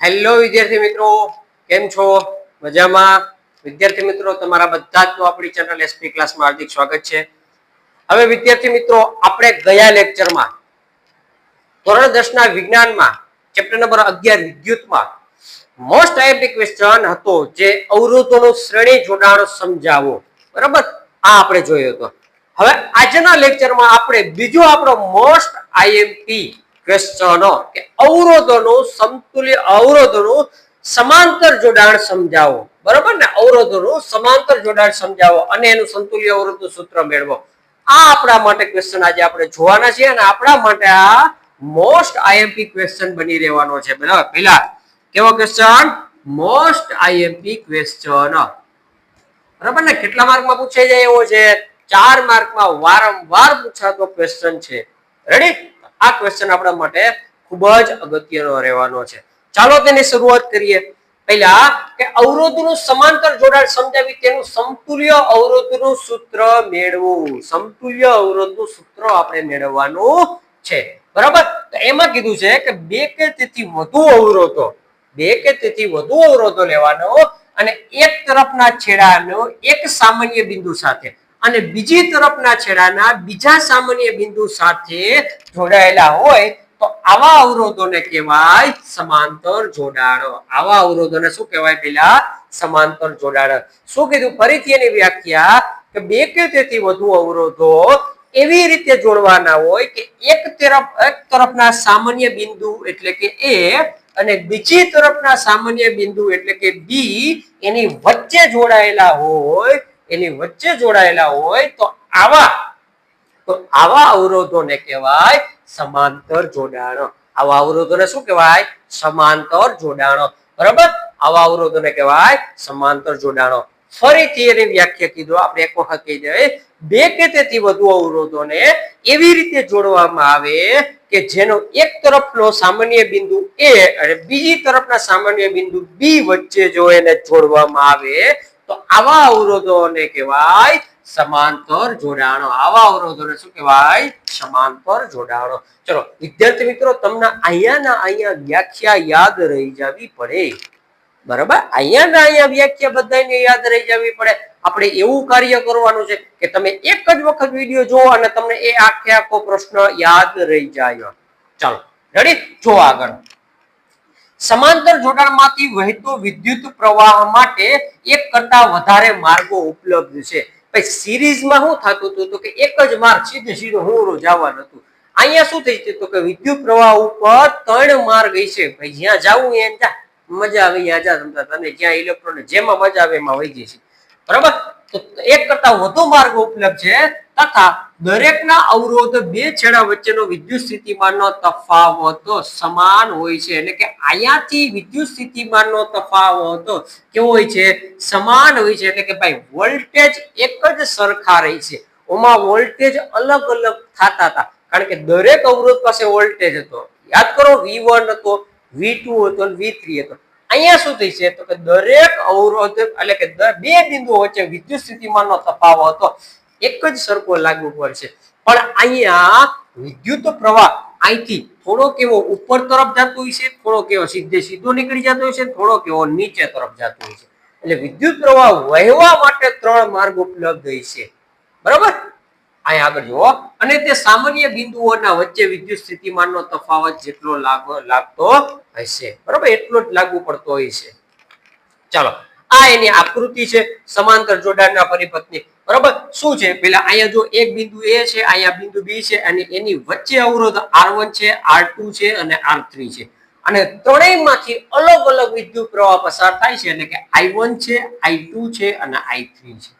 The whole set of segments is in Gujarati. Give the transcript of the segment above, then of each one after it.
હેલો વિદ્યાર્થી મિત્રો. કેમ છો? મજામાં? વિદ્યાર્થી મિત્રો, તમારા બધા જ આપણી ચેનલ એસપી ક્લાસમાં હાર્દિક સ્વાગત છે. હવે વિદ્યાર્થી મિત્રો, આપણે ગયા લેક્ચરમાં ધોરણ દસ ના વિજ્ઞાનમાં ચેપ્ટર નંબર અગિયાર, વિદ્યુતમાં મોસ્ટ આઈએમપી ક્વેશ્ચન હતો જે અવરોધોનું શ્રેણી જોડાણ સમજાવો. બરાબર? આ આપણે જોયો હતો. હવે આજના લેક્ચરમાં આપણે બીજો આપણો મોસ્ટ આઈએમપી ક્વેશ્ચનો કે અવરોધોનું સમતુલ્ય અવરોધોનું સમાંતર જોડાણ સમજાવો. બરાબર ને? અવરોધોનું સમાંતર જોડાણ સમજાવો અને એનું સંતુલ્ય અવરોધનું સૂત્ર મેળવો. આ આપણા માટે ક્વેશ્ચન આજે આપણે જોવાના છે અને આપણા માટે આ મોસ્ટ આઈએમપી ક્વેશ્ચન બની રહેવાનો છે. બરાબર પેલા કેવો ક્વેશ્ચન મોસ્ટ આઈએમપી ક્વેશ્ચન બરાબર ને? કેટલા માર્કમાં પૂછાઈ જાય એવો છે? ચાર માર્કમાં વારંવાર પૂછાતો ક્વેશ્ચન છે. રેડી આ ક્વેશ્ચન આપણા માટે ખૂબ જ અગત્યનો રહેવાનો છે. ચાલો તેની શરૂઆત કરીએ. પહેલા કે અવરોધનું સમાંતર જોડાણ સમજાવી તેનું સમતુલ્ય અવરોધનું સૂત્ર મેળવવું સમતુલ્ય અવરોધનું સૂત્ર આપણે મેળવવાનું છે. બરાબર? તો એમાં કીધું છે કે બે કે તેથી વધુ અવરોધો, બે કે તેથી વધુ અવરોધો લેવાનો અને એક તરફના છેડાનો એક સામાન્ય બિંદુ સાથે. અને બીજી તરફના છેડાના બીજા સામાન્ય બિંદુ સાથે જોડાયેલા હોય તો આવા અવરોધોને કહેવાય સમાંતર જોડાણો. આવા અવરોધોને શું કહેવાય પેલા સમાંતર જોડાણ. શું કીધું? ફરીથી એની વ્યાખ્યા કે બે કે તેથી વધુ અવરોધો એવી રીતે જોડવાના હોય કે એક તરફ, એક તરફના સામાન્ય બિંદુ એટલે કે એ અને બીજી તરફના સામાન્ય બિંદુ એટલે કે બી એની વચ્ચે જોડાયેલા હોય એની વચ્ચે જોડાયેલા હોય તો આવા. તો આવા અવરોધોને કહેવાય સમાંતર જોડાણ. આવા અવરોધોને શું કહેવાય? સમાંતર જોડાણ. બરાબર? આવા અવરોધોને કહેવાય સમાંતર જોડાણો. ફરીથી એની વ્યાખ્યા કીધું. આપણે એક વખત કહી દઈએ. બે કે તેથી વધુ અવરોધોને એવી રીતે જોડવામાં આવે કે જેનો એક તરફનો સામાન્ય બિંદુ એ અને બીજી તરફના સામાન્ય બિંદુ બી વચ્ચે જો એને જોડવામાં આવે તો આવા અવરોધોને કહેવાય સમાંતર જોડાણો. આવા અવરોધોને શું કહેવાય? સમાંતર જોડાણો. ચલો, વિદ્યાર્થી મિત્રો, તમને અહીંયાના અહીંયા વ્યાખ્યા યાદ રહી જવી પડે. બરાબર? અહીંયા ના અહીંયા વ્યાખ્યા બધાને યાદ રહી જવી પડે. આપણે એવું કાર્ય કરવાનું છે કે તમે એક જ વખત વીડિયો જુઓ અને તમને એ આખે આખો પ્રશ્ન યાદ રહી જાય. ચાલો રેડી જો આગળ. સમાંતર જોડાણમાંથી વહેતો વિદ્યુત પ્રવાહ માટે એક કરતા વધારે માર્ગો ઉપલબ્ધ છે. ભાઈ સિરીઝમાં શું થતું હતું? તો કે એક જ માર્ગ સીધે સીધો હું જવાનું હતું અહીંયા શું થઈ તો કે વિદ્યુત પ્રવાહ ઉપર ત્રણ માર્ગ છે. ભાઈ, જ્યાં જવું એમ જા મજા આવે ત્યાં જા સમજા તને જ્યાં ઇલેક્ટ્રોન જેમાં મજા આવે એમાં વહી જશે બરાબર? તો એક કરતા વધુ માર્ગો ઉપલબ્ધ છે. તથા દરેકના અવરોધ બે છેડા વચ્ચેનો વિદ્યુત સ્થિતિમાનનો તફાવત સમાન હોય છે. એટલે કે અહીંયાથી વિદ્યુત સ્થિતિમાનનો તફાવત કેવો હોય છે? સમાન હોય છે. એટલે કે ભાઈ વોલ્ટેજ એક જ સરખા રહી છે. ઓમાં વોલ્ટેજ અલગ અલગ થતા હતા. કારણ કે દરેક અવરોધ પાસે વોલ્ટેજ હતો. યાદ કરો વી વન હતો વી ટુ હતો વી થ્રી હતો. અહીંયા શું થઈ છે? તો કે દરેક અવરોધ, એટલે કે બે બિંદુઓ વચ્ચે વિદ્યુત સ્થિતિમાનનો તફાવત હતો એક જ સરખો લાગુ પડશે પણ અહીંયા વિદ્યુત પ્રવાહ અહીંથી થોડો કેવો ઉપર તરફ જતો હોય છે, થોડો કેવો સીધે સીધો નીકળી જતો હોય છે, થોડો કેવો નીચે તરફ જતો હોય છે. એટલે વિદ્યુત પ્રવાહ વહેવા માટે ત્રણ માર્ગ ઉપલબ્ધ હોય છે. બરાબર? અહીંયા આગળ જુઓ. અને તે સામાન્ય બિંદુઓના વચ્ચે વિદ્યુત સ્થિતિમાનનો તફાવત જેટલો લાગો, લાગતો હશે. બરાબર? એટલો જ લાગુ પડતો હોય છે. ચાલો. આ એની આકૃતિ છે. સમાંતર જોડાણના પરિપથની બરાબર? શું છે? પેલા અહીંયા જો એક બિંદુ એ છે, અહીંયા બિંદુ બી છે, અને એની વચ્ચે અવરોધ આર છે આર છે, અને આર છે. અને ત્રણેયમાંથી અલગ અલગ વિદ્યુત પ્રવાહ પસાર થાય છે, એટલે કે આઈ છે આઈ છે, અને આઈ છે.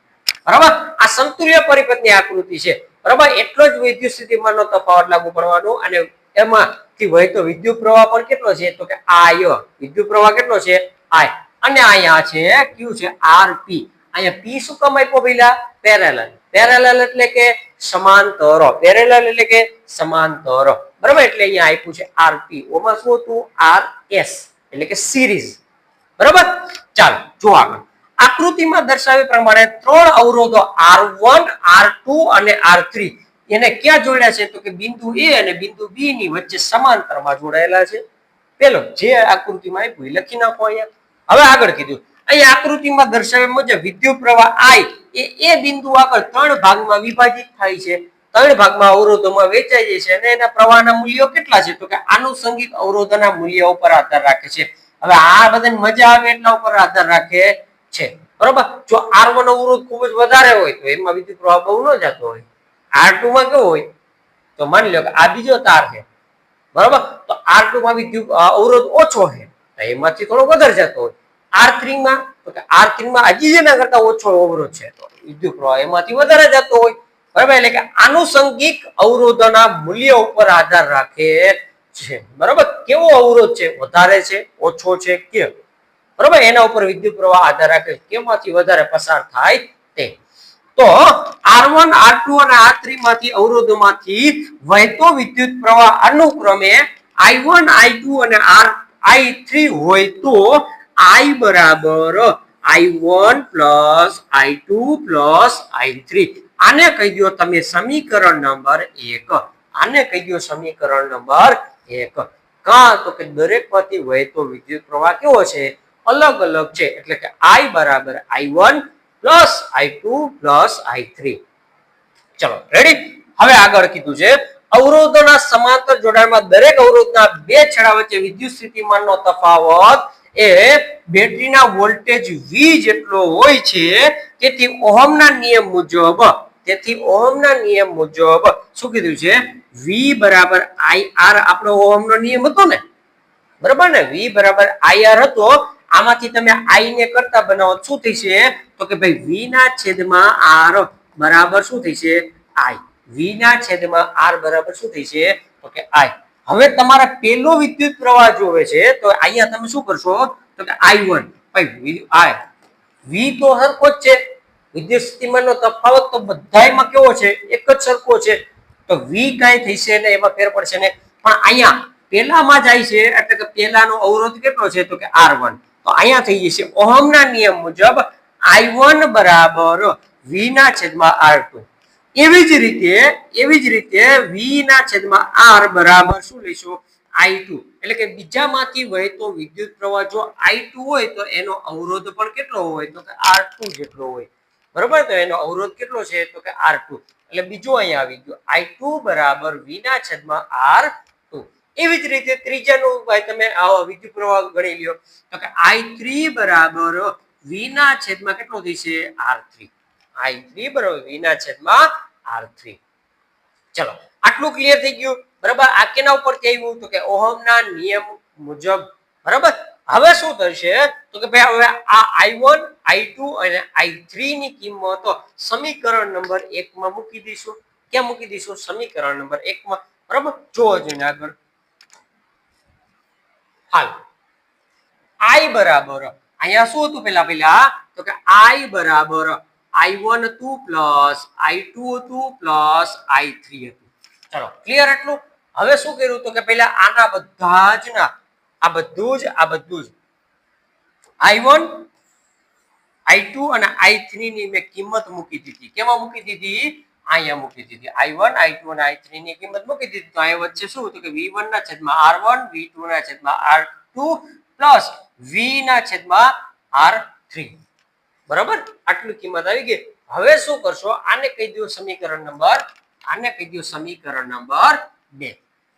બરાબર? આ સંતુલ્ય પરિપથની આકૃતિ છે. બરાબર? એટલો જ વિદ્યુત સ્થિતિમાનનો તફાવત લાગુ પડવાનો, અને એમાંથી વહેતો વિદ્યુત પ્રવાહ પણ કેટલો છે? તો કે આય વિદ્યુત પ્રવાહ કેટલો છે? આય અને અહીંયા છે કયું છે આર પી અહીંયા પી શું કામ આપ્યો પેરેલલ પેરેલલ એટલે કે સમાંતરો. પેરેલલ એટલે કે સમાંતરો. બરાબર? એટલે અહીંયા આપ્યું છે આર પી ઓમાં શું હતું? આર એસ એટલે કે સિરીઝ બરાબર? ચાલો જો આગળ. આકૃતિમાં દર્શાવ્યા પ્રમાણે ત્રણ અવરોધો આર વન આર ટુ અને આર થ્રી એને ક્યાં જોડ્યા છે? તો કે બિંદુ એ અને બિંદુ બી ની વચ્ચે સમાંતરમાં જોડાયેલા છે. પેલો જે આકૃતિમાં આપ્યું લખી નાખો અહીંયા. હવે આગળ કીધું. અહીંયા આકૃતિમાં દર્શાવ્યા મુજબ વિદ્યુત પ્રવાહ આઈ એ એ બિંદુ આગળ ત્રણ ભાગમાં વિભાજિત થાય છે. ત્રણ ભાગમાં અવરોધોમાં વેચાઈ જાય છે અને એના પ્રવાહના મૂલ્યો કેટલા છે? તો કે આનુષંગિક અવરોધોના મૂલ્ય ઉપર આધાર રાખે છે. હવે આ બધાને મજા આવે એટલા ઉપર આધાર રાખે છે. બરોબર? જો આર વન અવરોધ ખૂબ જ વધારે હોય તો એમાં વિદ્યુત પ્રવાહ બહુ ન જતો હોય. આર ટુ માં કેવો હોય તો માની લો કે આ બીજો તાર છે. બરોબર? તો આર ટુ માં વિદ્યુત અવરોધ ઓછો છે. એમાંથી થોડો વધારે જતો હોય. આર થ્રી માં, તો કે આર થ્રી માં હજી જેના કરતા ઓછો અવરોધ છે તો વિદ્યુત પ્રવાહ એમાંથી વધારે જતો હોય. બરાબર? એટલે કે આનુષંગિક અવરોધોના મૂલ્ય ઉપર આધાર રાખે છે. બરાબર? કેવો અવરોધ છે? વધારે છે? ઓછો છે? કે બરાબર? એના ઉપર વિદ્યુત પ્રવાહ આધાર રાખે કેમાંથી વધારે પસાર થાય તે. તો R1 R2 અને R3 માંથી અવરોધોમાંથી વહેતો વિદ્યુત પ્રવાહ અનુક્રમે I1 I2 અને R I3 હોય તો I બરાબર. I1 plus I2 plus I3 આને કહી દો તમે સમીકરણ નંબર એક. આને કહી દો સમીકરણ નંબર એક. કાં તો કે દરેકમાંથી વહેતો વિદ્યુત પ્રવાહ કેવો છે? અલગ અલગ છે. એટલે કે I બરાબર I1 plus I2 plus I3 ચલો રેડી હવે આગળ કીધું છે. અવરોધોના સમાંતર જોડાણમાં દરેક અવરોધના બે છેડા વચ્ચે વિદ્યુત સ્થિતિમાનનો તફાવત એ બેટરીના વોલ્ટેજ V જેટલો હોય છે, તેથી ઓહમના નિયમ મુજબ, તેથી ઓહમના નિયમ મુજબ શું કીધું છે? V બરાબર IR આપણો ઓહમનો નિયમ હતો ને? બરાબર ને? V બરાબર IR હતો. આમાંથી તમે I ને કરતા બનાવો શું શું થશે? તો કે ભાઈ, V ના છેદમાં R બરાબર શું થશે? I. V ના છેદમાં R બરાબર શું થશે? તો કે I. હવે તમારા પેલો વિદ્યુત પ્રવાહ જોવે છે, તો અહીંયા તમે શું કરશો? તો કે I1 ભાઈ I વી તો સરખો જ છે. વિદ્યુત સ્થિતિમાનનો તફાવત તો બધામાં કેવો છે? એક જ સરખો છે. તો વી કાંઈ થશે ને એમાં ફેર પડશે ને. પણ અહીંયા પેલામાં જાય છે, એટલે કે પેલાનો અવરોધ કેટલો છે? તો કે આર વન તો અહીંયા થઈ જશે. ઓહમના નિયમ મુજબ આઈ વન બરાબર વી ના છેદમાં R2 એવી જ રીતે, એવી જ રીતે V ના છેદમાં R બરાબર શું લઈશું I2 એટલે કે બીજામાંથી વહેતો વિદ્યુત પ્રવાહ જો I2 હોય તો એનો અવરોધ પણ કેટલો હોય? તો કે R2 જેટલો હોય. બરોબર? તો એનો અવરોધ કેટલો છે? તો કે R2 એટલે બીજો અહીંયા આવી ગયો. I2 બરાબર V ના છેદમાં R2 એવી જ રીતે ત્રીજાનું ભાઈ તમે વિદ્યુત પ્રવાહ ગણી લ્યો. તો કે I3 બરાબર V ના છેદમાં કેટલો થશે? R3 I3 બરાબર V ના છેદમાં R3 ચલો, આટલું ક્લિયર થઈ ગયું. બરાબર? આ કેના ઉપર કહેવું તો કે ઓહમના નિયમ મુજબ, બરાબર? હવે શું થશે? તો કે ભાઈ, હવે આ I1 I2 અને I3 ની કિંમતો સમીકરણ નંબર એક માં મૂકી દઈશું. ક્યાં મૂકી દઈશું? સમીકરણ નંબર એક માં બરાબર? જોવો આગળ. હાલ. આઈ બરાબર. અહીંયા શું હતું પેલા પેલા તો કે આઈ બરાબર. I1 હતું પ્લસ I2 હતું પ્લસ I3 હતું. ચલો ક્લિયર એટલું હવે શું કર્યું તો કે પેલા આના બધા જ ના, આ બધું જ, આ બધું જ. I1 I2 અને I3 ની મેં કિંમત મૂકી દીધી. કેમાં મૂકી દીધી? અહીંયા મૂકી દીધી. I1 I2 અને I3 ની કિંમત મૂકી દીધી. તો અહીંયા વચ્ચે શું તો કે V1 ના છેદમાં R1 V2 ના છેદમાં આર ટુ પ્લસ વી ના છેદમાં R3 બરાબર? આટલી કિંમત આવી ગઈ. હવે શું કરશો? આને કહી દો સમીકરણ નંબર, આને કહી દો સમીકરણ નંબર બે.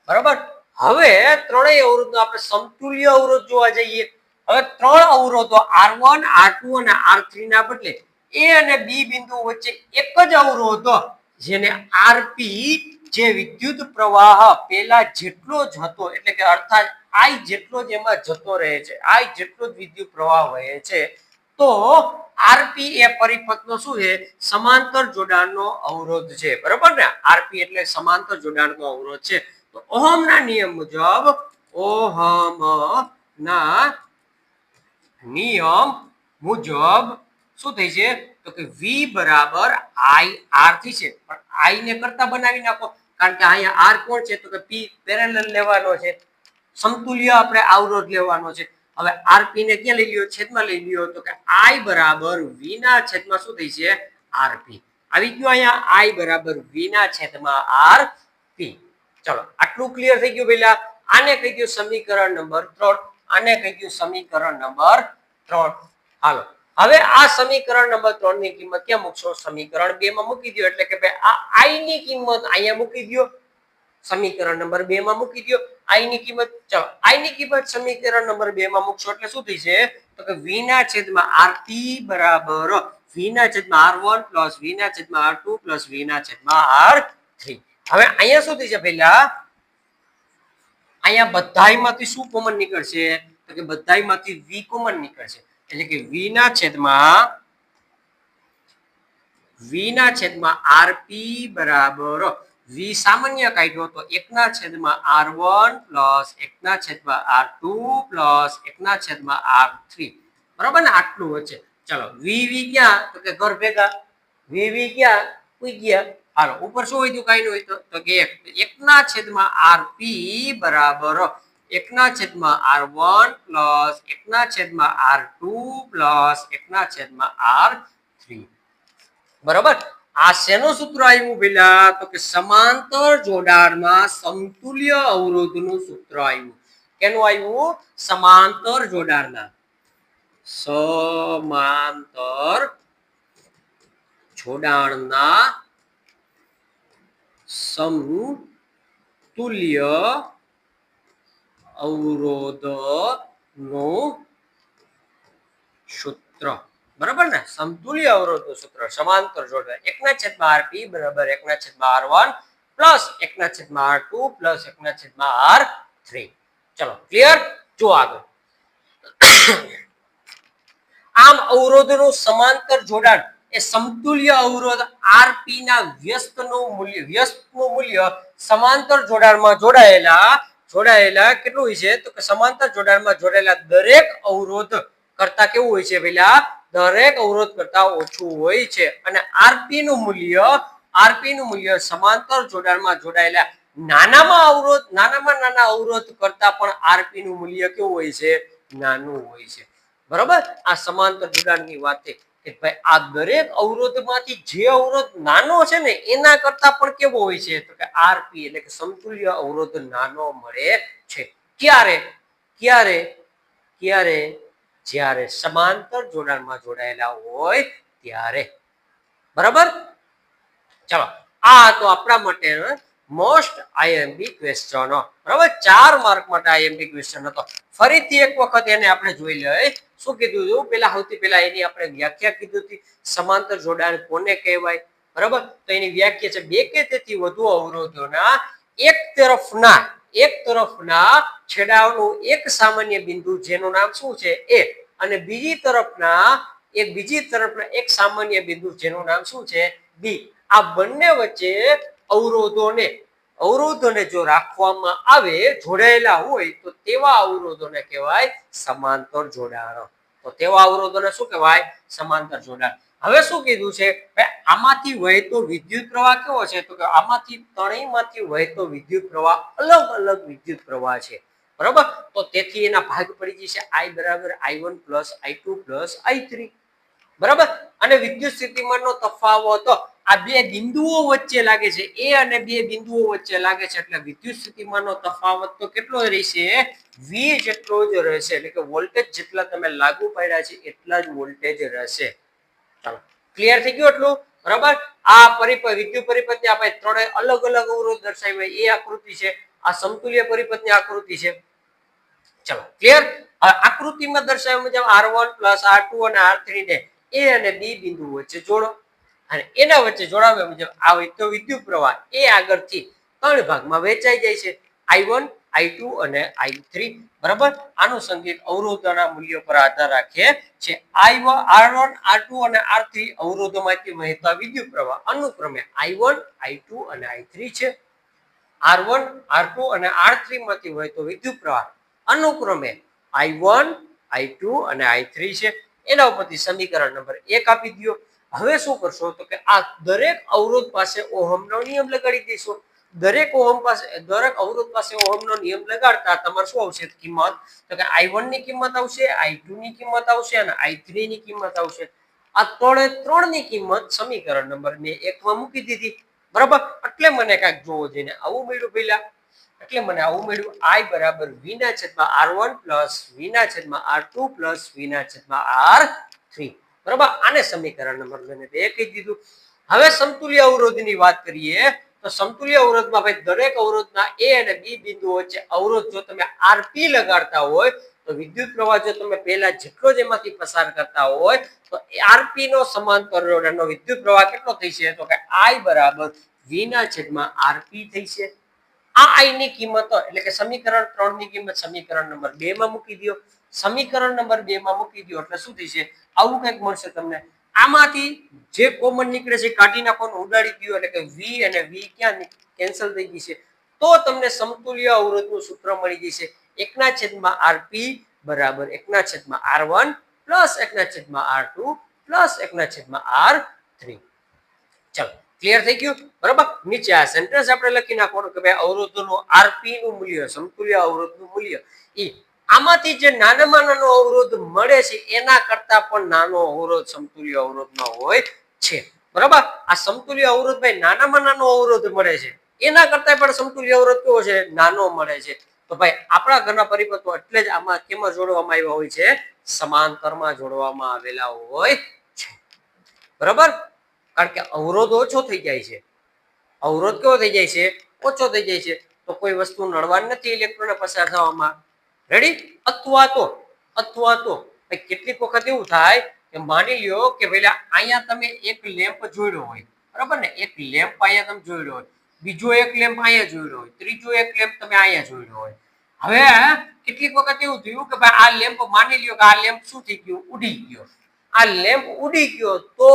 બરાબર? હવે ત્રણેય અવરોધનો આપણે સમતુલ્ય અવરોધ જોવા જઈએ. હવે ત્રણ અવરોધો R1 R2 અને આર થ્રી ના બદલે એ અને બી બિંદુ વચ્ચે એક જ અવરોધ જેને આરપી જે વિદ્યુત પ્રવાહ પેલા જેટલો જ હતો, એટલે કે અર્થાત I જેટલો જ એમાં જતો રહે છે I જેટલો જ વિદ્યુત પ્રવાહ વહે છે તો આરપી એ પરિપથનો શું છે? સમાંતર જોડાણનો અવરોધ છે. બરાબર ને? આરપી એટલે સમાંતર જોડાણનો અવરોધ છે. તો ઓહમના નિયમ મુજબ ઓહમ ના નિયમ મુજબ શું થઈ છે? તો કે વી બરાબર આઈ આરથી છે. પણ આઈ ને કરતા બનાવી નાખો. કારણ કે અહીંયા આર કોણ છે? તો કે પી પેરેલલ લેવાનો છે. સમતુલ્ય આપણે અવરોધ લેવાનો છે. હવે RP ને ક્યાં લઈ લ્યો? છેદમાં લઈ લ્યો તો કે I બરાબર V ના છેદમાં શું થઈ છે? આરપી આવી ગયું અહીંયા I બરાબર V ના છેદમાં RP ચલો, આટલું ક્લિયર થઈ ગયું પેલા આને કહી ગયું સમીકરણ નંબર ત્રણ. આને કહી ગયું સમીકરણ નંબર ત્રણ. હાલો, હવે આ સમીકરણ નંબર ત્રણની કિંમત ક્યાં મૂકશો? સમીકરણ બે માં મૂકી દો એટલે કે ભાઈ આ આઈ ની કિંમત અહીંયા મૂકી દો સમીકરણ નંબર બે માં મૂકી દો આઈ ની કિંમત આઈ ની કિંમત સમીકરણ નંબર બે માં મૂકશો એટલે શું થશે તો કે વી ના છેદમાં rt બરાબર વી ના છેદમાં r1 પ્લસ વી ના છેદમાં r2 પ્લસ વી ના છેદમાં r3 હવે અહીંયા શું થઈ છે પેલા અહીંયા બધાયમાંથી શું કોમન નીકળશે? તો કે બધાયમાંથી વી કોમન નીકળશે. એટલે કે વી ના છેદમાં વી ના છેદમાં આરપી બરાબર v સામાન્ય કાઢ્યો તો એકના છેદમાં આર વન પ્લસ એકના છેદમાં આર ટુ પ્લસ એકના છેદમાં આર થ્રી. બરાબર ને? આટલું વચ્ચે. ચાલો, વી વી ક્યાં? તો કે ઘર ભેગા. વી વી ક્યાં? કોઈ ગયા. હાલો, ઉપર શું હોય કઈ હોય તો તો કે એક. એકના છેદમાં આર પી બરાબર. એકના છેદમાં આર વન પ્લસ એકના છેદમાં આર ટુ પ્લસ એકના છેદમાં આર થ્રી. બરાબર? આ શેનું સૂત્ર આવ્યું પેલા? તો કે સમાંતર જોડાણમાં સમતુલ્ય અવરોધનું સૂત્ર આવ્યું કેનું આવ્યું સમાંતર જોડાણના. સમાંતર જોડાણના સમતુલ્ય અવરોધનું સૂત્ર. બરાબર ને? સમતુલ્ય અવરોધનું સૂત્ર સમાંતર જોડાણ એકના છેદમાં આરપી બરાબર એકના છેદમાં આર વન પ્લસ એકના છેદમાં આર ટુ પ્લસ એકના છેદમાં આર થ્રી. ચલો, ક્લિયર? જો આગળ. આમ અવરોધનું સમાંતર જોડાણ એ સમતુલ્ય અવરોધ આરપી ના વ્યસ્તનું મૂલ્ય વ્યસ્તનું મૂલ્ય સમાંતર જોડાણમાં જોડાયેલા જોડાયેલા કેટલું હોય છે? તો કે સમાંતર જોડાણમાં જોડાયેલા દરેક અવરોધ કરતા કેવું હોય છે પેલા દરેક અવરોધ કરતા ઓછું હોય છે. અને આરપી નું મૂલ્ય આરપી નું મૂલ્ય સમાંતર જોડાણમાં જોડાયેલા નાનામાં અવરોધ, નાનામાં નાના અવરોધ કરતા પણ આરપી નું મૂલ્ય કેવું હોય છે? નાનું હોય છે. બરાબર? આ સમાંતર જોડાણની વાત છે કે ભાઈ, આ દરેક અવરોધમાંથી જે અવરોધ નાનો છે ને, એના કરતા પણ કેવો હોય છે? તો કે આરપી એટલે કે સમતુલ્ય અવરોધ નાનો મળે છે. ક્યારે? ક્યારે? ક્યારે? જ્યારે સમાંતર જોડાણમાં જોડાયેલા હોય ત્યારે. બરાબર? ચાલો, આ તો આપણા માટે મોસ્ટ આઈએમપી ક્વેશ્ચન બરાબર? ચાર માર્ક માટે આઈએમપી ક્વેશ્ચન હતો. ફરીથી એક વખત એને આપણે જોઈ લઈએ. શું કીધું હતું? પેલા સૌથી પેલા એની આપણે વ્યાખ્યા કીધું હતી. સમાંતર જોડાણ કોને કહેવાય? બરાબર? તો એની વ્યાખ્યા છે બે કે તેથી વધુ અવરોધોના એક તરફના એક તરફના છેડાઓનું એક સામાન્ય બિંદુ જેનું નામ શું છે? એ. અને બીજી તરફના એક બીજી તરફના એક સામાન્ય બિંદુ જેનું નામ શું છે? બી. આ બંને વચ્ચે અવરોધોને અવરોધોને જો રાખવામાં આવે, જોડાયેલા હોય, તો તેવા અવરોધોને કહેવાય સમાંતર જોડાણ. તો તેવા અવરોધોને શું કહેવાય? સમાંતર જોડાણ. હવે શું કીધું છે? કે આમાંથી વહેતો વિદ્યુત પ્રવાહ કેવો છે? તો કે આમાંથી ત્રણેયમાંથી વહેતો વિદ્યુત પ્રવાહ અલગ અલગ વિદ્યુત પ્રવાહ છે. બરાબર? તો તેથી એના ભાગ પડી જશે આઈ બરાબર I one plus I two plus I three બરાબર? અને વિદ્યુત સ્થિતિમાનનો તફાવત આ બે બિંદુઓ વચ્ચે લાગે છે. એ અને બે બિંદુઓ વચ્ચે લાગે છે. એટલે વિદ્યુત સ્થિતિમાનનો તફાવત તો કેટલો રહેશે? વી જેટલો જ રહેશે. એટલે કે વોલ્ટેજ જેટલા તમે લાગુ પાડ્યા છે, એટલા જ વોલ્ટેજ રહેશે. ચાલો. ક્લિયર થઈ ગયું એટલું? બરાબર? આ પરિપથ વિદ્યુત પરિપથની આપણે ત્રણેય અલગ અલગ અવરોધ દર્શાવી એ આકૃતિ છે. આ સમતુલ્ય પરિપથની આકૃતિ છે. ચલો ક્લિયર આકૃતિમાં દર્શાવ્યા મુજબ R one plus R two અને આર થ્રી ને એ અને બી બિંદુ વચ્ચે જોડો. અને એના વચ્ચે જોડાવ્યા મુજબ આ તો વિદ્યુત પ્રવાહ એ આગળથી ત્રણ ભાગમાં વહેંચાઈ જાય છે. આઈ વન આઈ ટુ અને આઈ થ્રી. બરાબર? આનુષંગિક અવરોધોના મૂલ્યો પર આધાર રાખે છે. I one, R one, R two અને આર થ્રી અવરોધોમાંથી વહેતા વિદ્યુત પ્રવાહ અનુક્રમે આઈ વન, આઈ ટુ અને આઈ થ્રી છે. આર વન, આર ટુ અને આર થ્રી માંથી વહેતો વિદ્યુત પ્રવાહ અનુક્રમે આઈ વન, આઈ ટુ અને આઈ થ્રી છે. એના ઉપરથી સમીકરણ નંબર એક આપી દો હવે શું કરશો? તો કે આ દરેક અવરોધ પાસે ઓહમનો નિયમ લગાડી દઈશું દરેક ઓહમ પાસે, દરેક અવરોધ પાસે ઓહમનો નિયમ લગાડતા તમારે શું આવશે? કિંમત. તો કે આઈ વનની કિંમત આવશે આઈ ટુ ની કિંમત આવશે અને આઈ થ્રી ની કિંમત આવશે. આ ત્રણે ત્રણની કિંમત સમીકરણ નંબર મેં એકમાં મૂકી દીધી. બરાબર? એટલે મને કાંઈક જોવો જોઈએ આવું મળ્યું પેલા એટલે મને આવું મળ્યું. આઈ બરાબર વી ના છેદમાં આર વન પ્લસ વી ના છેદમાં આર ટુ પ્લસ વી ના છેદમાં આર થ્રી બરાબર? આને સમીકરણ નંબર મેં બે કહી દીધું. હવે સમતુલ્ય અવરોધની વાત કરીએ. તો સમતુલ્ય અવરોધમાં ભાઈ દરેક અવરોધના એ અને બી બિંદુ વચ્ચે અવરોધ જો તમે આરપી લગાડતા હોય, તો વિદ્યુત પ્રવાહ જો તમે પહેલા જેટલો જ એમાંથી પસાર કરતા હોય, તો આરપી નો સમાંતર એનો વિદ્યુત પ્રવાહ કેટલો થઈ તો કે આઈ બરાબર વી ના છેદમાં આરપી થઈ છે આ આઈ ની કિંમતો, એટલે કે સમીકરણ ત્રણની કિંમત સમીકરણ નંબર બે માં મૂકી દો સમીકરણ નંબર બે માં મૂકી દો એટલે શું થશે આવું કંઈક મળશે તમને. આમાંથી જે કોમન નીકળે છે કાઢી નાખવાનું, ઉડાડી ગયું એટલે કે વી અને વી ક્યાં કેન્સલ થઈ ગઈ છે. તો તમને સમતુલ્ય અવરોધનું સૂત્ર મળી જશે એકના છેદમાં આરપી બરાબર, એકના છેદમાં આર વન પ્લસ એકના છેદમાં આર ટુ પ્લસ એકના છેદમાં આર થ્રી ચલો ક્લિયર થઈ ગયું? બરાબર? નીચે આ સેન્ટેન્સ આપણે લખી નાખવાનું કે ભાઈ અવરોધનું આરપી નું મૂલ્ય, સમતુલ્ય અવરોધનું મૂલ્ય એ આમાંથી જે નાનામાં નાનો અવરોધ મળે છે, એના કરતા પણ નાનો અવરોધ સમતુલ્ય અવરોધનો હોય છે. બરાબર? આ સમતુલ્ય અવરોધ ભાઈ નાનામાં નાનો અવરોધ મળે છે. એના કરતા પણ સમતુલ્ય અવરોધ કેવો છે? નાનો મળે છે. તો ભાઈ, આપણા ઘરના પરિપત્રો એટલે જ આમાં કેમાં જોડવામાં આવ્યા હોય છે? સમાંતરમાં જોડવામાં આવેલા હોય છે. બરાબર? કારણ કે અવરોધ ઓછો થઈ જાય છે. અવરોધ કેવો થઈ જાય છે? ઓછો થઈ જાય છે. તો કોઈ વસ્તુ નડવાની નથી ઇલેક્ટ્રોન પસાર થવામાં. રેડી અથવા તો અથવા તો કેટલીક વખત એવું થાય કે માની લ્યો કે પેલા અહીંયા તમે એક લેમ્પ જોડ્યો હોય, બરાબર ને? એક લેમ્પ અહીંયા તમે જોડ્યો હોય, બીજો એક લેમ્પ અહીંયા જોડ્યો હોય, ત્રીજો એક લેમ્પ તમે અહીંયા જોડ્યો હોય. હવે કેટલીક વખત એવું થયું કે ભાઈ, આ લેમ્પ માની લ્યો કે આ લેમ્પ શું થઈ ગયું? ઉડી ગયો. આ લેમ્પ ઉડી ગયો તો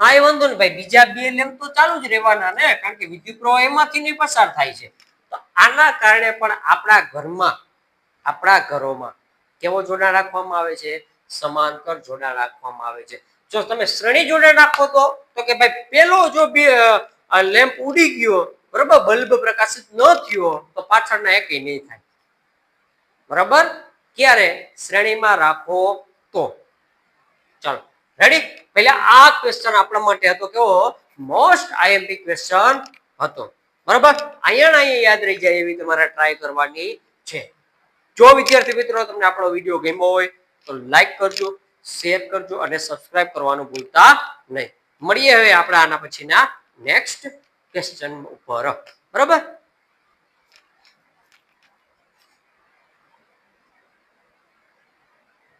કાંઈ વાંધો નહીં, ભાઈ, બીજા બે લેમ્પ તો ચાલુ જ રહેવાના ને, કારણ કે વિદ્યુત પ્રવાહ એમાંથી નહીં પસાર થાય છે. તો આના કારણે પણ આપણા ઘરમાં આપણા ઘરોમાં કેવો જોડાણ રાખવામાં આવે છે? સમાંતર જોડાણ રાખવામાં આવે છે. જો તમે શ્રેણી જોડાણ રાખો તો તો કે ભાઈ પેલો જો લેમ્પ ઉડી ગયો, બરાબર? બલ્બ પ્રકાશિત ન થયો, તો પાછળના એક નહીં થાય. બરાબર? ક્યારે? શ્રેણીમાં રાખો તો. ચાલો રેડી પહેલા આ ક્વેશ્ચન આપણા માટે હતો કેવો? મોસ્ટ આઈએમપી ક્વેશ્ચન હતો. બરાબર? અહીંયા અહીંયા યાદ રહી જાય એવી તમારે ટ્રાય કરવાની જો વિદ્યાર્થી મિત્રો તમને આપણો વીડિયો ગમ્યો હોય, તો લાઈક કરજો શેર કરજો અને સબસ્ક્રાઇબ કરવાનું ભૂલતા નહીં. મળીએ હવે આપણે આના પછીના નેક્સ્ટ ક્વેશ્ચન ઉપર. બરાબર?